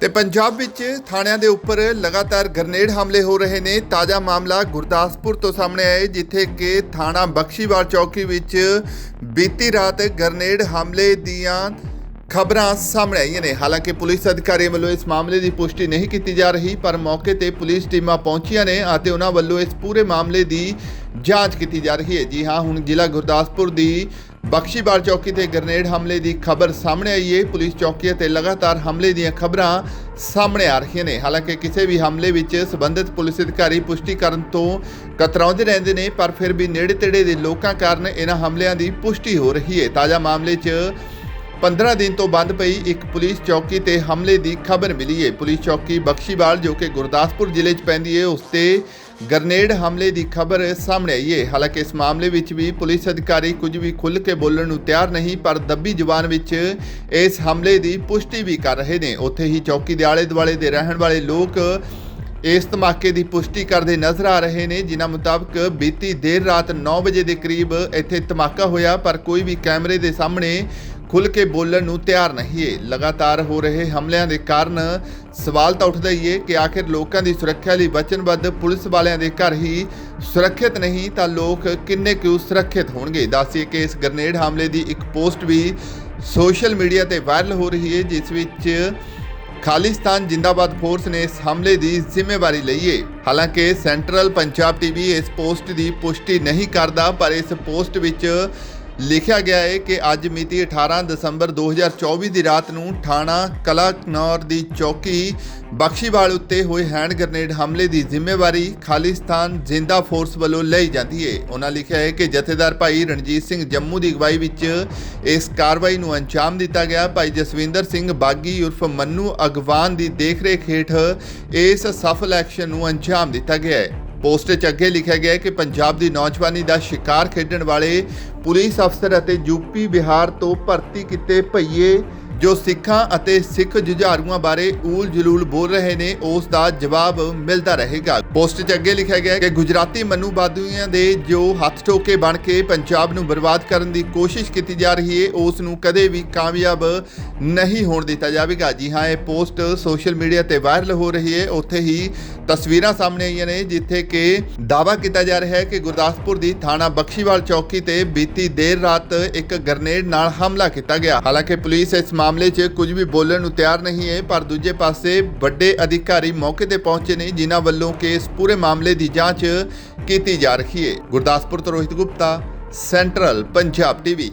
ਤੇ ਪੰਜਾਬ ਵਿੱਚ ਥਾਣਿਆਂ ਦੇ ਉੱਪਰ ਲਗਾਤਾਰ ਗ੍ਰਨੇਡ ਹਮਲੇ ਹੋ ਰਹੇ ਨੇ। ਤਾਜ਼ਾ ਮਾਮਲਾ ਗੁਰਦਾਸਪੁਰ ਤੋਂ ਸਾਹਮਣੇ ਆਇਆ ਜਿੱਥੇ ਕਿ ਥਾਣਾ ਬਖਸ਼ੀਵਾਲ ਚੌਕੀ ਵਿੱਚ ਬੀਤੀ ਰਾਤ ਗ੍ਰਨੇਡ ਹਮਲੇ ਦੀਆਂ ਖਬਰਾਂ ਸਾਹਮਣੇ ਆਈਆਂ ਨੇ। ਹਾਲਾਂਕਿ ਪੁਲਿਸ ਅਧਿਕਾਰੀਆਂ ਵੱਲੋਂ ਇਸ ਮਾਮਲੇ ਦੀ ਪੁਸ਼ਟੀ ਨਹੀਂ ਕੀਤੀ ਜਾ ਰਹੀ, ਪਰ ਮੌਕੇ ਤੇ ਪੁਲਿਸ ਟੀਮਾਂ ਪਹੁੰਚੀਆਂ ਨੇ ਅਤੇ ਉਹਨਾਂ ਵੱਲੋਂ ਇਸ ਪੂਰੇ ਮਾਮਲੇ ਦੀ ਜਾਂਚ ਕੀਤੀ ਜਾ ਰਹੀ ਹੈ। ਜੀ ਹਾਂ, ਹੁਣ ਜ਼ਿਲ੍ਹਾ ਗੁਰਦਾਸਪੁਰ ਦੀ ਬਖਸ਼ੀਵਾਲ ਚੌਕੀ ਤੇ ਗ੍ਰਨੇਡ ਹਮਲੇ ਦੀ ਖਬਰ ਸਾਹਮਣੇ ਆਈ ਹੈ। ਪੁਲਿਸ ਚੌਕੀਆਂ ਤੇ ਲਗਾਤਾਰ ਹਮਲੇ ਦੀਆਂ ਖਬਰਾਂ ਸਾਹਮਣੇ ਆ ਰਹੀਆਂ ਨੇ। ਹਾਲਾਂਕਿ ਕਿਸੇ ਵੀ ਹਮਲੇ ਵਿੱਚ ਸੰਬੰਧਿਤ ਪੁਲਿਸ ਅਧਿਕਾਰੀ ਪੁਸ਼ਟੀ ਕਰਨ ਤੋਂ ਕਤਰਾਉਂਦੇ ਰਹਿੰਦੇ ਨੇ, ਪਰ ਫਿਰ ਵੀ ਨੇੜੇ ਤੇੜੇ ਦੇ ਲੋਕਾਂ ਕਾਰਨ ਇਹਨਾਂ ਹਮਲਿਆਂ ਦੀ ਪੁਸ਼ਟੀ ਹੋ ਰਹੀ ਹੈ। ਤਾਜ਼ਾ ਮਾਮਲੇ 'ਚ 15 ਦਿਨ ਤੋਂ ਬੰਦ ਪਈ ਇੱਕ ਪੁਲਿਸ ਚੌਕੀ ਤੇ ਹਮਲੇ ਦੀ ਖਬਰ ਮਿਲੀ ਹੈ। ਪੁਲਿਸ ਚੌਕੀ ਬਖਸ਼ੀਵਾਲ ਜੋ ਕਿ ਗੁਰਦਾਸਪੁਰ ਜ਼ਿਲ੍ਹੇ 'ਚ ਪੈਂਦੀ ਹੈ, ਉਸ ਤੇ ਗਰਨੇਡ ਹਮਲੇ ਦੀ ਖਬਰ ਸਾਹਮਣੇ ਆਈ ਹੈ। ਹਾਲਾਂਕਿ ਇਸ ਮਾਮਲੇ ਵਿੱਚ ਵੀ ਪੁਲਿਸ ਅਧਿਕਾਰੀ ਕੁਝ ਵੀ ਖੁੱਲ੍ਹ ਕੇ ਬੋਲਣ ਨੂੰ ਤਿਆਰ ਨਹੀਂ, ਪਰ ਦੱਬੀ ਜ਼ੁਬਾਨ ਵਿੱਚ ਇਸ ਹਮਲੇ ਦੀ ਪੁਸ਼ਟੀ ਵੀ ਕਰ ਰਹੇ ਨੇ। ਉੱਥੇ ਹੀ ਚੌਕੀ ਦੇ ਆਲੇ ਦੁਆਲੇ ਦੇ ਰਹਿਣ ਵਾਲੇ ਲੋਕ ਇਸ ਧਮਾਕੇ ਦੀ ਪੁਸ਼ਟੀ ਕਰਦੇ ਨਜ਼ਰ ਆ ਰਹੇ ਨੇ, ਜਿਨ੍ਹਾਂ ਮੁਤਾਬਕ ਬੀਤੀ ਦੇਰ ਰਾਤ 9 ਵਜੇ ਦੇ ਕਰੀਬ ਇੱਥੇ ਧਮਾਕਾ ਹੋਇਆ, ਪਰ ਕੋਈ ਵੀ ਕੈਮਰੇ ਦੇ ਸਾਹਮਣੇ ਖੁੱਲ੍ਹ ਕੇ ਬੋਲਣ ਨੂੰ ਤਿਆਰ ਨਹੀਂ ਹੈ ਲਗਾਤਾਰ ਹੋ ਰਹੇ ਹਮਲਿਆਂ ਦੇ ਕਾਰਨ ਸਵਾਲ ਤਾਂ ਉੱਠਦਾ ਹੀ ਹੈ ਕਿ ਆਖਿਰ ਲੋਕਾਂ ਦੀ ਸੁਰੱਖਿਆ ਲਈ ਵਚਨਬੱਧ ਪੁਲਿਸ ਵਾਲਿਆਂ ਦੇ ਘਰ ਹੀ ਸੁਰੱਖਿਅਤ ਨਹੀਂ ਤਾਂ ਲੋਕ ਕਿੰਨੇ ਕੁ ਸੁਰੱਖਿਅਤ ਹੋਣਗੇ? ਦੱਸੀਏ ਕਿ ਇਸ ਗ੍ਰਨੇਡ ਹਮਲੇ ਦੀ ਇੱਕ ਪੋਸਟ ਵੀ ਸੋਸ਼ਲ ਮੀਡੀਆ ਤੇ ਵਾਇਰਲ ਹੋ ਰਹੀ ਹੈ ਜਿਸ ਵਿੱਚ ਖਾਲਿਸਤਾਨ ਜਿੰਦਾਬਾਦ ਫੋਰਸ ਨੇ ਇਸ ਹਮਲੇ ਦੀ ਜ਼ਿੰਮੇਵਾਰੀ ਲਈ ਹੈ ਹਾਲਾਂਕਿ ਸੈਂਟਰਲ ਪੰਜਾਬ ਟੀਵੀ ਇਸ ਪੋਸਟ ਦੀ ਪੁਸ਼ਟੀ ਨਹੀਂ ਕਰਦਾ, ਪਰ ਇਸ ਪੋਸਟ ਵਿੱਚ ਲਿਖਿਆ ਗਿਆ ਹੈ ਕਿ ਅੱਜ ਮਿਤੀ 18 ਦਸੰਬਰ 2024 ਦੀ ਰਾਤ ਨੂੰ ਥਾਣਾ ਕਲਾਕਨੌਰ ਦੀ ਚੌਕੀ ਬਖਸ਼ੀਵਾਲ ਉੱਤੇ ਹੋਏ ਹੈਂਡ ਗ੍ਰਨੇਡ ਹਮਲੇ ਦੀ ਜ਼ਿੰਮੇਵਾਰੀ ਖਾਲਿਸਤਾਨ ਜਿੰਦਾ ਫੋਰਸ ਵੱਲੋਂ ਲਈ ਜਾਂਦੀ ਹੈ। ਉਹਨਾਂ ਲਿਖਿਆ ਹੈ ਕਿ ਜਥੇਦਾਰ ਭਾਈ ਰਣਜੀਤ ਸਿੰਘ ਜੰਮੂ ਦੀ ਅਗਵਾਈ ਵਿੱਚ ਇਸ ਕਾਰਵਾਈ ਨੂੰ ਅੰਜਾਮ ਦਿੱਤਾ ਗਿਆ। ਭਾਈ ਜਸਵਿੰਦਰ ਸਿੰਘ ਬਾਗੀ ਉਰਫ ਮੰਨੂ ਅਗਵਾਨ ਦੀ ਦੇਖਰੇਖ ਹੇਠ ਇਸ ਸਫਲ ਐਕਸ਼ਨ ਨੂੰ ਅੰਜਾਮ ਦਿੱਤਾ ਗਿਆ ਹੈ। ਪੋਸਟ 'ਚ ਅੱਗੇ ਲਿਖਿਆ ਗਿਆ ਹੈ ਕਿ ਪੰਜਾਬ ਦੀ ਨੌਜਵਾਨੀ ਦਾ ਸ਼ਿਕਾਰ ਖੇਡਣ ਵਾਲੇ ਪੁਲਿਸ ਅਫਸਰ ਅਤੇ ਯੂਪੀ ਬਿਹਾਰ ਤੋਂ ਭਰਤੀ ਕੀਤੇ ਭਈਏ ਜੋ ਸਿੱਖਾਂ ਅਤੇ ਸਿੱਖ ਜੁਝਾਰੂਆਂ ਬਾਰੇ ਊਲ ਜਲੂਲ ਬੋਲ ਰਹੇ ਨੇ, ਉਸ ਦਾ ਜਵਾਬ ਮਿਲਦਾ ਰਹੇਗਾ। ਪੋਸਟ 'ਚ ਅੱਗੇ ਲਿਖਿਆ ਗਿਆ ਕਿ ਗੁਜਰਾਤੀ ਮਨੂ ਦੇ ਜੋ ਹੱਥ ਟੋਕੇ ਬਣ ਕੇ ਪੰਜਾਬ ਨੂੰ ਬਰਬਾਦ ਕਰਨ ਦੀ ਕੋਸ਼ਿਸ਼ ਕੀਤੀ ਜਾ ਰਹੀ ਹੈ ਉਸ ਨੂੰ ਕਦੇ ਵੀ ਕਾਮਯਾਬ ਨਹੀਂ ਹੋਣ ਦਿੱਤਾ ਜਾਵੇਗਾ। ਜੀ ਹਾਂ, ਇਹ ਪੋਸਟ ਸੋਸ਼ਲ ਮੀਡੀਆ ਤੇ ਵਾਇਰਲ ਹੋ ਰਹੀ ਹੈ ਉੱਥੇ ਹੀ ਤਸਵੀਰਾਂ ਸਾਹਮਣੇ ਆਈਆਂ ਨੇ, ਜਿੱਥੇ ਕਿ ਦਾਅਵਾ ਕੀਤਾ ਜਾ ਰਿਹਾ ਹੈ ਕਿ ਗੁਰਦਾਸਪੁਰ ਦੀ ਥਾਣਾ ਬਖਸ਼ੀਵਾਲ ਚੌਕੀ ਤੇ ਬੀਤੀ ਦੇਰ ਰਾਤ ਇੱਕ ਗ੍ਰਨੇਡ ਨਾਲ ਹਮਲਾ ਕੀਤਾ ਗਿਆ। ਹਾਲਾਂਕਿ ਪੁਲਿਸ ਇਸ ਮਾਮਲੇ 'ਚ ਕੁਝ ਵੀ ਬੋਲਣ ਨੂੰ ਤਿਆਰ ਨਹੀਂ ਹੈ, ਪਰ ਦੂਜੇ ਪਾਸੇ ਵੱਡੇ ਅਧਿਕਾਰੀ ਮੌਕੇ ਤੇ ਪਹੁੰਚੇ ਨੇ, ਜਿਨ੍ਹਾਂ ਵੱਲੋਂ ਕਿ ਇਸ ਪੂਰੇ ਮਾਮਲੇ ਦੀ ਜਾਂਚ ਕੀਤੀ ਜਾ ਰਹੀ ਹੈ। ਗੁਰਦਾਸਪੁਰ ਤੋਂ ਰੋਹਿਤ ਗੁਪਤਾ, ਸੈਂਟਰਲ ਪੰਜਾਬ ਟੀਵੀ।